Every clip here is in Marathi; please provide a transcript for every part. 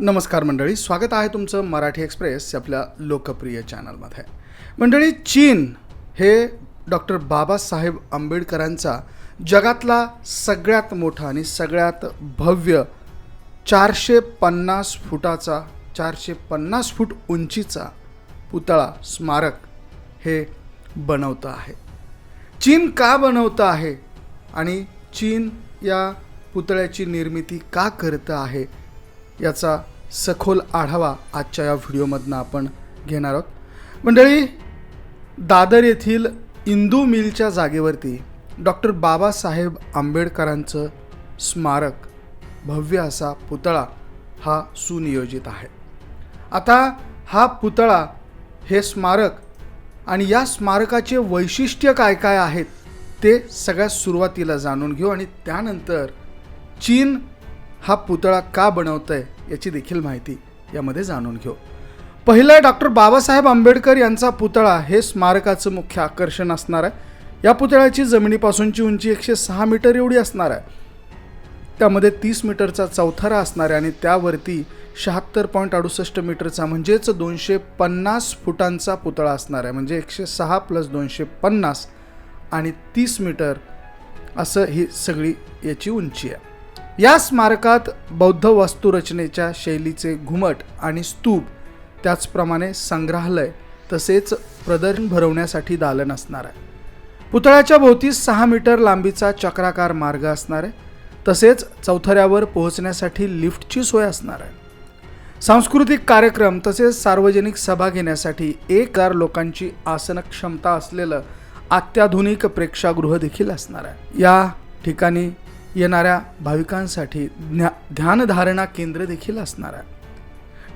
नमस्कार मंडळी स्वागत आहे तुमचं मराठी एक्सप्रेस आपल्या लोकप्रिय चॅनलमध्ये. मंडळी चीन हे डॉक्टर बाबासाहेब आंबेडकरांचा जगातला सगळ्यात मोठा आणि सगळ्यात भव्य चारशे पन्नास फुटाचा चारशे पन्नास फूट उंचीचा पुतळा स्मारक हे बनवतं आहे. चीन का बनवतं आहे? आणि चीन या पुतळ्याची निर्मिती का करतं आहे? याचा सखोल आढावा आजच्या या व्हिडिओमधनं आपण घेणार आहोत. मंडळी दादर येथील इंदू मिलच्या जागेवरती डॉक्टर बाबासाहेब आंबेडकरांचं स्मारक भव्य असा पुतळा हा सुनियोजित आहे. आता हा पुतळा हे स्मारक आणि या स्मारकाचे वैशिष्ट्य काय काय आहेत ते सगळ्यात सुरुवातीला जाणून घेऊ आणि त्यानंतर चीन हा पुतळा का बनवत आहे याची देखील माहिती यामध्ये जाणून घेऊ. पहिलं डॉक्टर बाबासाहेब आंबेडकर यांचा पुतळा. हे स्मारकाचं मुख्य आकर्षण असणार आहे. या पुतळ्याची जमिनीपासूनची उंची एकशे सहा मीटर एवढी असणार आहे. त्यामध्ये तीस मीटरचा चौथारा असणार आहे आणि त्यावरती शहात्तर पॉईंट अडुसष्ट मीटरचा म्हणजेच दोनशे पन्नास फुटांचा पुतळा असणार आहे. म्हणजे एकशे सहा प्लस दोनशे पन्नास आणि तीस मीटर असं ही सगळी याची उंची आहे. या स्मारकात बौद्ध वास्तुरचनेच्या शैलीचे घुमट आणि स्तूप त्याचप्रमाणे संग्रहालय तसेच प्रदर्शन भरवण्यासाठी दालन असणार आहे. पुतळ्याच्या भोवती सहा मीटर लांबीचा चक्राकार मार्ग असणार आहे. तसेच चौथऱ्यावर पोहोचण्यासाठी लिफ्टची सोय असणार आहे. सांस्कृतिक कार्यक्रम तसेच सार्वजनिक सभा घेण्यासाठी एक हजार लोकांची आसन क्षमता असलेलं अत्याधुनिक प्रेक्षागृह देखील असणार आहे. या ठिकाणी येणाऱ्या भाविकांसाठी ज्ञा ध्यानधारणा केंद्र देखील असणार आहे.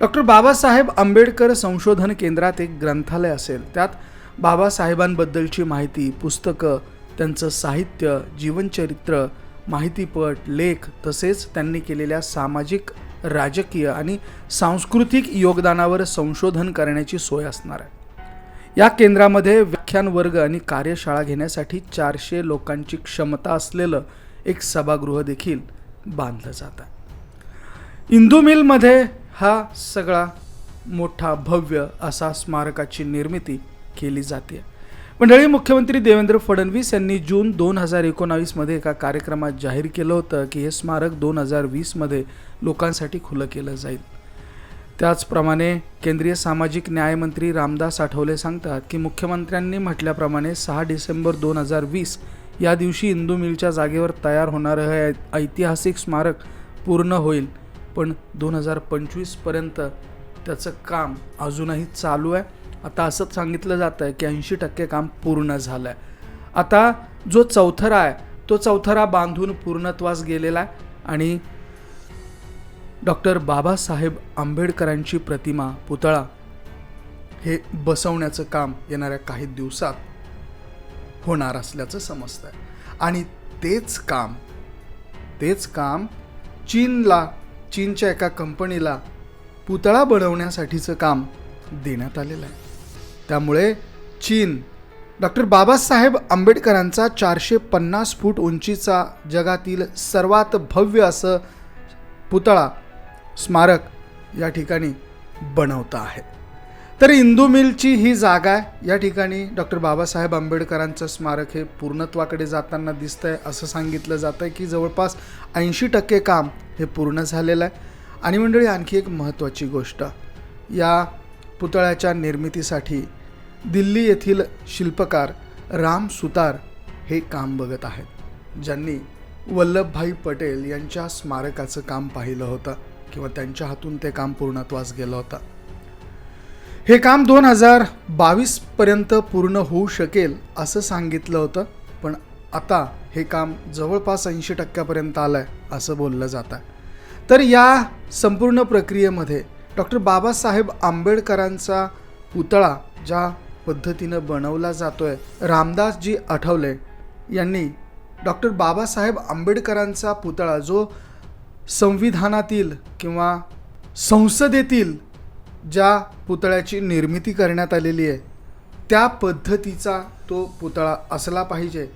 डॉक्टर बाबासाहेब आंबेडकर संशोधन केंद्रात एक ग्रंथालय असेल त्यात बाबासाहेबांबद्दलची माहिती पुस्तकं त्यांचं साहित्य जीवनचरित्र माहितीपट लेख तसेच त्यांनी केलेल्या सामाजिक राजकीय आणि सांस्कृतिक योगदानावर संशोधन करण्याची सोय असणार आहे. या केंद्रामध्ये व्याख्यान वर्ग आणि कार्यशाळा घेण्यासाठी चारशे लोकांची क्षमता असलेलं एक सभागृह देखील बांधलं जात. आहे इंदू मिलमध्ये हा सगळा मोठा भव्य असा स्मारकाची निर्मिती केली जाते. मंडळी मुख्यमंत्री देवेंद्र फडणवीस यांनी जून दोन हजार एकोणावीसमध्ये एका कार्यक्रमात जाहीर केलं होतं की हे स्मारक दोन हजार वीसमध्ये लोकांसाठी खुलं केलं जाईल. त्याचप्रमाणे केंद्रीय सामाजिक न्यायमंत्री रामदास आठवले सांगतात की मुख्यमंत्र्यांनी म्हटल्याप्रमाणे सहा डिसेंबर दोन हजार वीस या दिवशी इंदू मिलच्या जागेवर तयार होणारं हे ऐतिहासिक स्मारक पूर्ण होईल. पण दोन हजार पंचवीसपर्यंत त्याचं काम अजूनही चालू आहे. आता असंच सांगितलं जातं आहे की ऐंशी टक्के काम पूर्ण झालं आहे आता जो चौथरा आहे तो चौथरा बांधून पूर्णत्वास गेलेला आहे आणि डॉक्टर बाबासाहेब आंबेडकरांची प्रतिमा पुतळा हे बसवण्याचं काम येणाऱ्या काही दिवसात होणार असल्याचं समजतं आहे आणि तेच काम तेच काम चीनला चीनच्या एका कंपनीला पुतळा बनवण्यासाठीचं काम देण्यात आलेलं आहे. त्यामुळे चीन डॉक्टर बाबासाहेब आंबेडकरांचा चारशे पन्नास फूट उंचीचा जगातील सर्वात भव्य असं पुतळा स्मारक या ठिकाणी बनवतं आहे. तर इंदू मिलची ही जागा आहे. या ठिकाणी डॉक्टर बाबासाहेब आंबेडकरांचं स्मारक हे पूर्णत्वाकडे जाताना दिसतंय असं सांगितलं जातं आहे की जवळपास ऐंशी टक्के काम हे पूर्ण झालेलं आहे. आणि मंडळी आणखी एक महत्त्वाची गोष्ट. या पुतळ्याच्या निर्मितीसाठी दिल्ली येथील शिल्पकार राम सुतार हे काम बघत आहेत. ज्यांनी वल्लभभाई पटेल यांच्या स्मारकाचं काम पाहिलं होतं किंवा त्यांच्या हातून ते काम पूर्णत्वास गेलं होतं. हे काम दोन हजार बावीसपर्यंत पूर्ण होऊ शकेल असं सांगितलं होतं पण आता हे काम जवळपास ऐंशी टक्क्यापर्यंत आलं आहे असं बोललं जातं तर या संपूर्ण प्रक्रियेमध्ये डॉक्टर बाबासाहेब आंबेडकरांचा पुतळा ज्या पद्धतीनं बनवला जातो आहे रामदासजी आठवले यांनी डॉक्टर बाबासाहेब आंबेडकरांचा पुतळा जो संविधानातील किंवा संसदेतील ज्या पुतळ्याची निर्मिती करण्यात आलेली आहे त्या पद्धतीचा तो पुतळा असला पाहिजे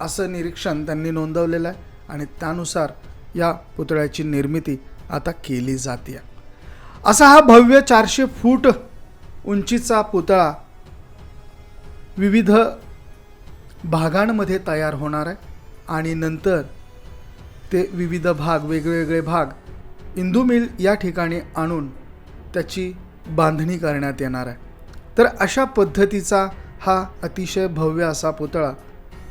असं निरीक्षण त्यांनी नोंदवलेलं आहे आणि त्यानुसार या पुतळ्याची निर्मिती आता केली जाते. असा हा भव्य चारशे फूट उंचीचा पुतळा विविध भागांमध्ये तयार होणार आहे आणि नंतर ते विविध भाग वेगवेगळे भाग इंदू मिल या ठिकाणी आणून त्याची बांधणी करण्यात येणार आहे. तर अशा पद्धतीचा हा अतिशय भव्य असा पुतळा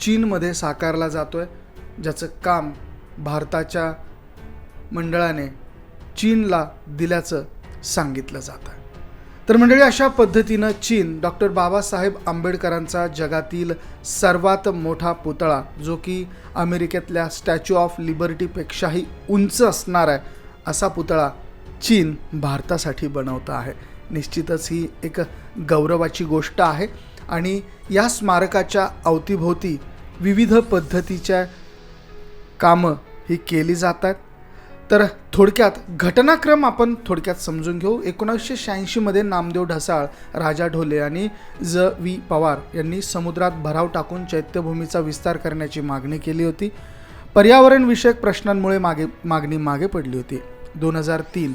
चीनमध्ये साकारला जातो आहे ज्याचं काम भारताच्या मंडळाने चीनला दिल्याचं सांगितलं जातं तर मंडळी अशा पद्धतीनं चीन डॉक्टर बाबासाहेब आंबेडकरांचा जगातील सर्वात मोठा पुतळा जो की अमेरिकेतल्या स्टॅच्यू ऑफ लिबर्टीपेक्षाही उंच असणार आहे असा पुतळा चीन भारतासाठी बनवतं आहे. निश्चितच ही एक गौरवाची गोष्ट आहे आणि या स्मारकाच्या अवतीभोवती विविध पद्धतीच्या कामं ही केली जातात तर थोडक्यात घटनाक्रम आपण थोडक्यात समजून घेऊ. एकोणीसशे शहाऐंशीमध्ये नामदेव ढसाळ राजा ढोले आणि ज. व्ही पवार यांनी समुद्रात भराव टाकून चैत्यभूमीचा विस्तार करण्याची मागणी केली होती. पर्यावरणविषयक प्रश्नांमुळे मागे मागणी मागे पडली होती. दोन हजार तीन.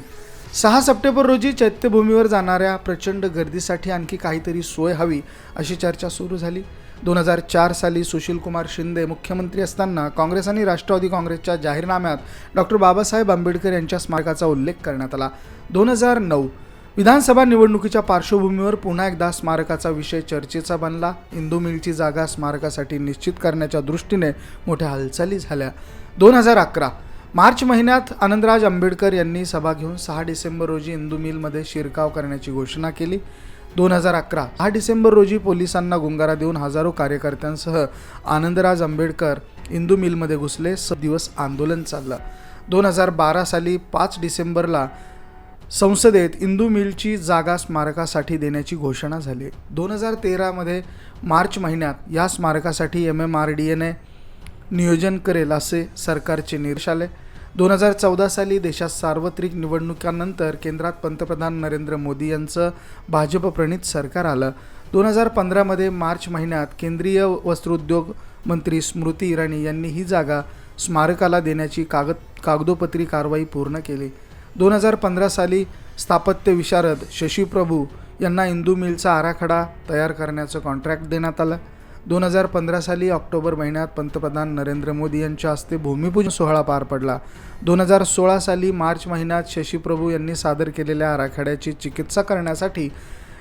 सहा सप्टेंबर रोजी चैत्यभूमीवर जाणाऱ्या प्रचंड गर्दीसाठी आणखी काहीतरी सोय हवी अशी चर्चा सुरू झाली. दोन हजार चार साली सुशीलकुमार शिंदे मुख्यमंत्री असताना काँग्रेस आणि राष्ट्रवादी काँग्रेसच्या जाहीरनाम्यात डॉक्टर बाबासाहेब आंबेडकर यांच्या स्मारकाचा उल्लेख करण्यात आला. दोन हजार नऊ. विधानसभा निवडणुकीच्या पार्श्वभूमीवर पुन्हा एकदा स्मारकाचा विषय चर्चेचा बनला. इंदू मिलची जागा स्मारकासाठी निश्चित करण्याच्या दृष्टीने मोठ्या हालचाली झाल्या. दोन हजार अकरा. मार्च महिन्यात आनंदराज आंबेडकर यांनी सभा घेऊन सहा डिसेंबर रोजी इंदू मिलमध्ये शिरकाव करण्याची घोषणा केली. दोन हजार अकरा हा डिसेंबर रोजी पोलिसांना गुंगारा देऊन हजारो कार्यकर्त्यांसह आनंदराज आंबेडकर इंदू मिलमध्ये घुसले स दिवस आंदोलन चाललं. दोन हजार बारा साली पाच डिसेंबरला संसदेत इंदू मिलची जागा स्मारकासाठी देण्याची घोषणा झाली. दोन हजार तेरामध्ये मार्च महिन्यात या स्मारकासाठी एम एम आर डी एने नियोजन करेल असे सरकारचे निर्देश आले. दोन हजार चौदा साली देशात सार्वत्रिक निवडणुकांनंतर केंद्रात पंतप्रधान नरेंद्र मोदी यांचं भाजप प्रणित सरकार आलं. दोन हजार पंधरामध्ये मार्च महिन्यात केंद्रीय वस्त्रोद्योग मंत्री स्मृती इराणी यांनी ही जागा स्मारकाला देण्याची कागद कागदोपत्री कारवाई पूर्ण केली. दोन हजार पंधरा साली स्थापत्य विशारद शशी प्रभू यांना इंदू मिलचा आराखडा तयार करण्याचं कॉन्ट्रॅक्ट देण्यात आलं. दोन हजार पंधरा साली ऑक्टोबर महिन्यात पंतप्रधान नरेंद्र मोदी यांच्या हस्ते भूमिपूजन सोहळा पार पडला. दोन हजार सोळा साली मार्च महिन्यात शशी प्रभू यांनी सादर केलेल्या आराखड्याची चिकित्सा करण्यासाठी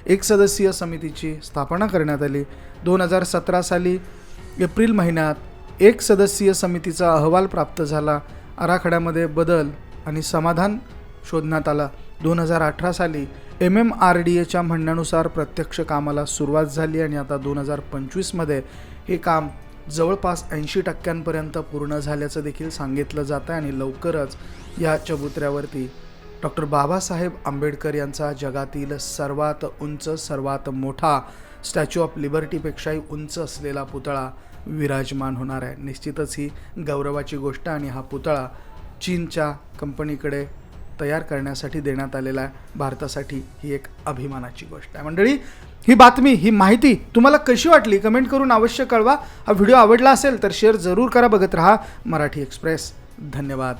एक सदस्यीय समितीची स्थापना करण्यात आली. दोन हजार सतरा साली एप्रिल महिन्यात एक सदस्यीय समितीचा अहवाल प्राप्त झाला. आराखड्यामध्ये बदल आणि समाधान शोधण्यात आला. दोन हजार अठरा साली एम एम आर डी एच्या म्हणण्यानुसार प्रत्यक्ष कामाला सुरुवात झाली आणि आता दोन हजार पंचवीसमध्ये हे काम जवळपास ऐंशी टक्क्यांपर्यंत पूर्ण झाल्याचं देखील सांगितलं जातं आणि लवकरच या चबुतऱ्यावरती डॉक्टर बाबासाहेब आंबेडकर यांचा जगातील सर्वात उंच सर्वात मोठा स्टॅच्यू ऑफ लिबर्टीपेक्षाही उंच असलेला पुतळा विराजमान होणार आहे. निश्चितच ही गौरवाची गोष्ट आणि हा पुतळा चीनच्या कंपनीकडे तयार करण्यासाठी देण्यात आलेला आहे. भारतासाठी ही एक अभिमानाची गोष्ट आहे. मंडळी ही बातमी ही माहिती तुम्हाला कशी वाटली? कमेंट करून अवश्य कळवा. हा व्हिडिओ आवडला असेल तर शेअर जरूर करा. बघत राहा मराठी एक्सप्रेस. धन्यवाद.